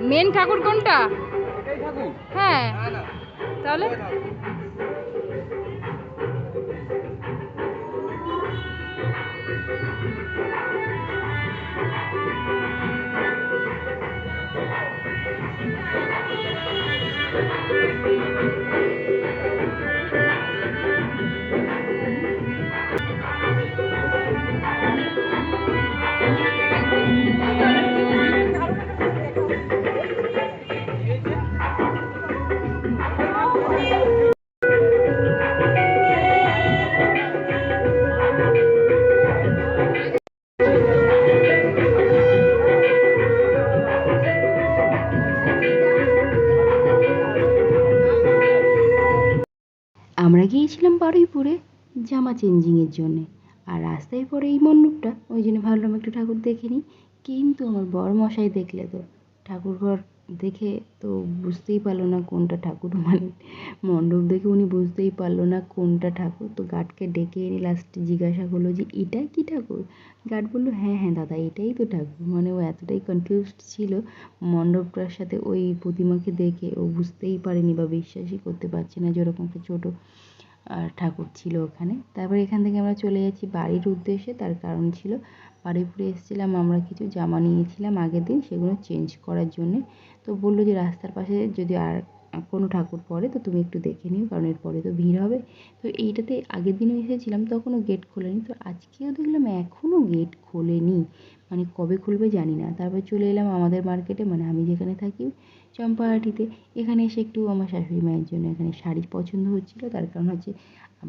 Main ঠাকুর কোনটা? হ্যাঁ। তাহলে? এটাই ঠাকুর। আমরা গিয়েছিলাম বারুইপুরে জামা চেঞ্জিংয়ের জন্যে। আর রাস্তায় পরে এই মণ্ডপটা, ওই জন্য ভাবলাম একটু ঠাকুর দেখে নিই। কিন্তু আমার বর মশাই দেখলে তো ঠাকুর ঘর দেখে তো বুঝতেই পারল না কোনটা ঠাকুর মানে মণ্ডপ দেখে উনি বুঝতেই পারল না কোনটা ঠাকুর। তো গার্ডকে ডেকে এনে লাস্টে জিজ্ঞাসা করল যে, এটা কি ঠাকুর? গার্ড বলল হ্যাঁ হ্যাঁ দাদা, এটাই তো ঠাকুর। মানে ও এতটাই কনফিউজড ছিল, মণ্ডপটার সাথে ওই প্রতিমাকে দেখে ও বুঝতেই পারেনি বা বিশ্বাসই করতে পারছে না যে ওরকম একটা ছোটো আর ঠাকুর ছিল ওখানে। তারপর এখান থেকে আমরা চলে যাচ্ছি বাড়ির উদ্দেশ্যে। তার কারণ ছিল বারুইপুরে এসেছিলাম, আমরা কিছু জামা নিয়েছিলাম আগের দিন, সেগুলো চেঞ্জ করার জন্যে। তো বলল যে রাস্তার পাশে যদি আর কোনো ঠাকুর পড়ে, তো তুমি একটু দেখে নিও, কারণ এরপরে তো ভিড় হবে। তো এইটাতে আগের দিনও এসেছিলাম, তখনও গেট খোলেনি। তো আজকেও দেখলাম এখনও গেট খোলেনি। মানে কবে খুলবে জানি না। তারপর চলে এলাম আমাদের মার্কেটে মানে আমি যেখানে থাকি চম্পাহাটিতে। এখানে এসে একটু আমার শাশুড়ি মায়ের জন্য এখানে শাড়ি পছন্দ হচ্ছিল। তার কারণ হচ্ছে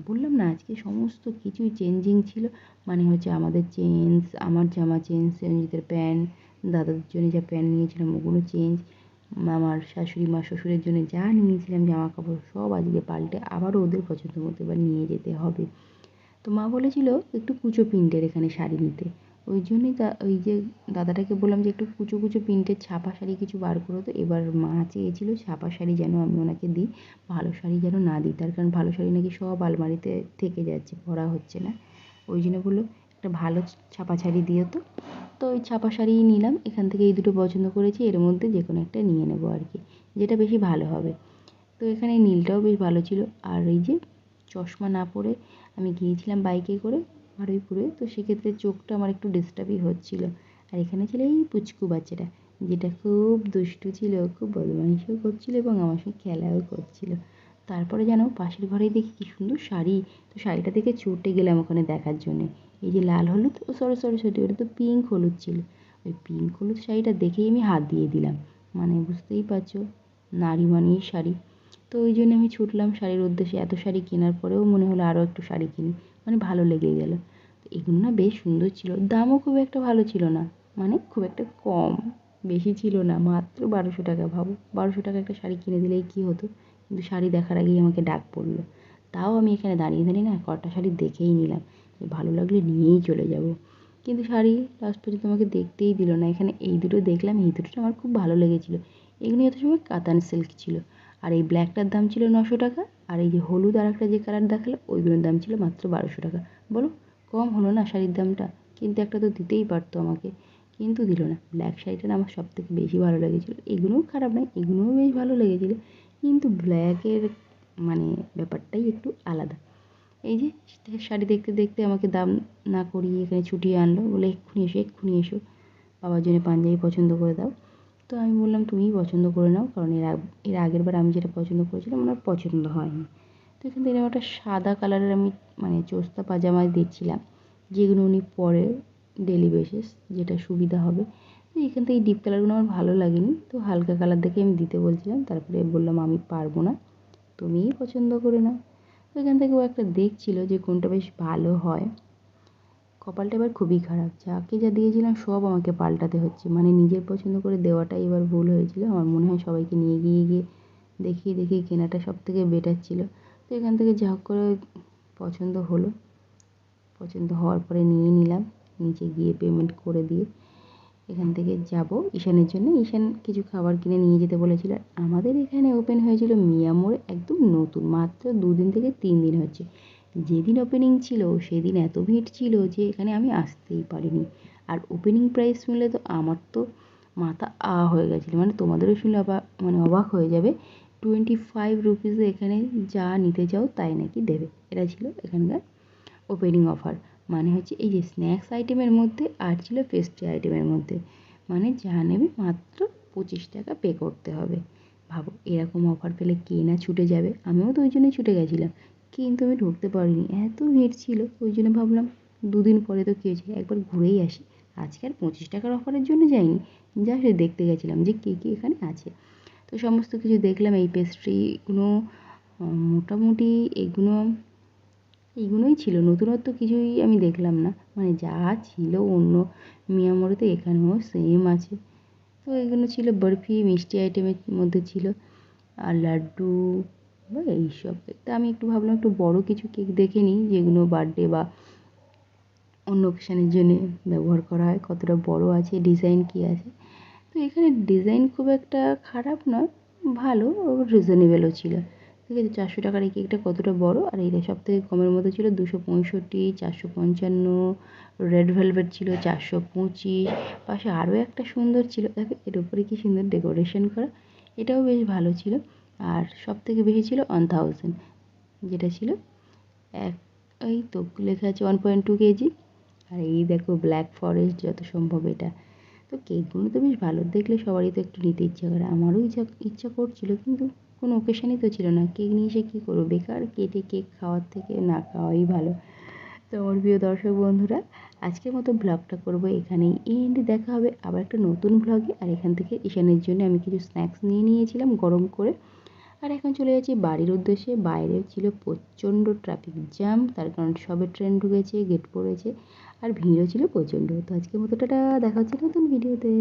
বললাম না, আজকে সমস্ত কিছুই চেঞ্জিং ছিল। মানে হচ্ছে আমাদের চেঞ্জ আমার জামা চেঞ্জ সঞ্জিতের প্যান্ট, দাদাদের জন্য যা প্যান্ট নিয়েছিলাম ওগুলো চেঞ্জ আমার শাশুড়ি মা, শ্বশুরের জন্য যা নিয়েছিলাম জামা কাপড় সব আজকে পাল্টে আবারও ওদের পছন্দ মতো এবার নিয়ে যেতে হবে। তো মা বলেছিল, একটু কুচো প্রিন্টের এখানে শাড়ি নিতে। ওই জন্যই তা, ওই যে দাদাটাকে বললাম যে একটু কুচো কুচো প্রিন্টের ছাপা শাড়ি কিছু বার করো তো। এবার মা চেয়েছিল ছাপা শাড়ি যেন আমি ওনাকে দিই, ভালো শাড়ি যেন না দিই। তার কারণ ভালো শাড়ি নাকি সব আলমারিতে থেকে যাচ্ছে, পরা হচ্ছে না। ওই জন্য বলল, একটা ভালো ছাপা শাড়ি দিও তো। তো ওই ছাপা শাড়িই নিলাম। এখান থেকে এই দুটো পছন্দ করেছি। এর মধ্যে যে কোনো একটা নিয়ে নেব আর কি, যেটা বেশি ভালো হবে। তো এখানে নীলটাও বেশ ভালো ছিল। আর এই যে চশমা না পরে আমি গিয়েছিলাম বাইকে করে বারুইপুরে তো সেক্ষেত্রে চোখটা আমার একটু ডিস্টার্বই হচ্ছিল। আর এখানে ছিল এই পুচকু বাচ্চাটা, যেটা খুব দুষ্টু ছিল, খুব বদমাইশিও করছিল এবং আমার সঙ্গে খেলাও করছিল। তারপরে যেন পাশের ঘরেই দেখি কী সুন্দর শাড়ি। তো শাড়িটা দেখে ছুটে গেলাম ওখানে দেখার জন্যে। এই যে লাল হলুদ, ও সরি সরি সরি, ওটা তো পিঙ্ক হলুদ ছিল। ওই পিঙ্ক হলুদ শাড়িটা দেখেই আমি হাত দিয়ে দিলাম। মানে বুঝতেই পারছ, নারী মানেই শাড়ি। তো ওই জন্য আমি ছুটলাম শাড়ির উদ্দেশ্যে। এত শাড়ি কেনার পরেও মনে হলো আরও একটু শাড়ি কিনি। মানে ভালো লেগে গেলো। এগুলো না বেশ সুন্দর ছিল। দামও খুব একটা ভালো ছিল না। মানে খুব একটা কম। বেশি ছিল না। মাত্র বারোশো টাকা ভাবো। বারোশো টাকা একটা শাড়ি কিনে দিলেই কী হতো? কিন্তু শাড়ি দেখার আগেই আমাকে ডাক পড়ল। তাও আমি এখানে দাঁড়িয়ে দাঁড়িয়ে না কটা শাড়ি দেখেই নিলাম। ভালো লাগলে নিয়েই চলে যাব। কিন্তু শাড়ি লাস্ট পর্যন্ত আমাকে দেখতেই দিল না। এখানে এই দুটো দেখলাম, এই দুটো আমার খুব ভালো লেগেছিলো। এগুলো যত সময় কাতান সিল্ক ছিল। আর এই ব্ল্যাকটার দাম ছিল নশো টাকা। আর এই যে হলুদ আর একটা যে কালার দেখাল, ওইগুলোর দাম ছিল মাত্র বারোশো টাকা। বলো, কম হলো না শাড়ির দামটা? কিন্তু একটা তো দিতেই পারতো আমাকে। কিন্তু দিল না। ব্ল্যাক শাড়িটা আমার সব থেকে বেশি ভালো লেগেছিলো। এগুলোও খারাপ নয়, এগুলোও বেশ ভালো লেগেছিলো। কিন্তু ব্ল্যাকের মানে ব্যাপারটাই একটু আলাদা। এই যে, শাড়ি দেখতে দেখতে আমাকে দাম না করিয়ে এখানে ছুটিয়ে আনলো। বলে, এক্ষুনি এসো এক্ষুনি এসো। বাবার জন্য পাঞ্জাবি পছন্দ করে দাও। তো আমি বললাম, তুমিই পছন্দ করে নাও। কারণ এর এর আগের বার আমি যেটা পছন্দ করেছিলাম, আমার পছন্দ হয়নি। তো এখান থেকে একটা সাদা কালারের আমি মানে চোস্তা পাজামা দিচ্ছিলাম যেগুলো উনি পরে ডেলি বেসিস, যেটা সুবিধা হবে। তো এখান থেকে ডিপ কালারগুলো আমার ভালো লাগেনি। তো হালকা কালার দেখে আমি দিতে বলছিলাম, তারপরে বললাম, আমি পারব না। তুমিই পছন্দ করে নাও। তো এখান থেকে ও একটা দেখছিল যে কোনটা বেশ ভালো হয়। কপালটা এবার খুবই খারাপ। যাকে যা দিয়েছিলাম সব আমাকে পাল্টাতে হচ্ছে। মানে নিজের পছন্দ করে দেওয়াটাই এবার ভুল হয়েছিল। আমার মনে হয় সবাইকে নিয়ে গিয়ে গিয়ে দেখিয়ে দেখিয়ে কেনাটা সব থেকে বেটার ছিল। তো এখান থেকে যা করে পছন্দ হলো। পছন্দ হওয়ার পরে নিয়ে নিলাম। নিচে গিয়ে পেমেন্ট করে দিয়ে এখান থেকে যাব ঈশানের জন্য। ঈশান কিছু খাবার কিনে নিয়ে যেতে বলেছিল। আমাদের এখানে ওপেন হয়েছিল মিয়ামোড় একদম নতুন, মাত্র দুদিন থেকে তিন দিন হচ্ছে। যেদিন ওপেনিং ছিল, সেদিন এত ভিড় ছিল যে এখানে আমি আসতেই পারিনি। আর ওপেনিং প্রাইস শুনলে তো আমার তো মাথা আ হয়ে গেছিল। মানে তোমাদেরও শুনলে অবাক মানে অবাক হয়ে যাবে। টোয়েন্টি ফাইভ রুপিসে এখানে যা নিতে চাও তাই নাকি দেবে। এটা ছিল এখানকার ওপেনিং অফার মানে হচ্ছে এই যে স্ন্যাক্স আইটেমের মধ্যে আর ছিল পেস্ট্রি আইটেমের মধ্যে। মানে যা নেবে মাত্র পঁচিশ টাকা পে করতে হবে। ভাবো এরকম অফার পেলে কে না ছুটে যাবে? আমিও তো ওই জন্যই ছুটে গেছিলাম। কিন্তু আমি ঢুকতে পারিনি। এত ভিড় ছিল, ওই জন্য ভাবলাম দুদিন পরে তো কী হয়েছে একবার ঘুরেই আসি। আজকে আর পঁচিশ টাকার অফারের জন্য যাইনি, যা সে দেখতে গেছিলাম যে কী কী এখানে আছে। তো সমস্ত কিছু দেখলাম, এই পেস্ট্রিগুলো মোটামুটি এগুলো এগুলোই ছিল। নতুনত্ব কিছুই আমি দেখলাম না। মানে যা ছিল অন্য মিয়ামোড়েতে এখানেও সেম আছে। তো এগুলো ছিল বরফি, মিষ্টি আইটেমের মধ্যে ছিল। আর লাড্ডু বা এইসব। তা আমি একটু ভাবলাম একটু বড় কিছু কেক দেখে নিই, যেগুলো বার্থডে বা অন্য অকেশানের জন্যে ব্যবহার করা হয়, কতটা বড় আছে ডিজাইন কী আছে। তো এখানে ডিজাইন খুব একটা খারাপ নয়, ভালো রিজনেবেলও ছিল। ঠিক আছে, চারশো টাকার এই কেকটা কতটা বড়? আর এইটা সব থেকে কমের মধ্যে ছিল দুশো পঁয়ষট্টি, চারশো পঞ্চান্ন রেড ভেলভেট ছিল চারশো পঁচিশ, পাশে আরও একটা সুন্দর ছিল। দেখো, এর উপরে কি সুন্দর ডেকোরেশন করা, এটাও বেশ ভালো ছিল। আর সব থেকে বেশি ছিল ওয়ান থাউজেন্ড যেটা ছিল এক, এই তো লেখা আছে ওয়ান পয়েন্ট টু কেজি। আর এই দেখো ব্ল্যাক ফরেস্ট যত সম্ভব এটা। তো কেকগুলো তো বেশ ভালো, দেখলে সবারই তো একটু নিতে ইচ্ছা করে। আমারও ইচ্ছা ইচ্ছা করছিল, কিন্তু কোনো ওকেশানই তো ছিল না। কেক নিয়ে এসে কী করব? বেকার কেটে কেক খাওয়ার থেকে না খাওয়াই ভালো। তো আমার প্রিয় দর্শক বন্ধুরা, আজকের মতো ব্লগটা করব এখানেই। এন্ড দেখা হবে আবার একটা নতুন ব্লগে আর এখান থেকে ঈশানের জন্য আমি কিছু স্ন্যাক্স নিয়ে নিয়েছিলাম গরম করে। আর এখন চলে যাচ্ছি বাড়ির উদ্দেশ্যে। বাইরে ছিল প্রচণ্ড ট্রাফিক জ্যাম তার কারণ সবে ট্রেন ঢুকেছে গেট পড়েছে, আর ভিড়ও ছিল প্রচণ্ড। তো আজকের মতো টাটা, দেখা হচ্ছে নতুন ভিডিওতে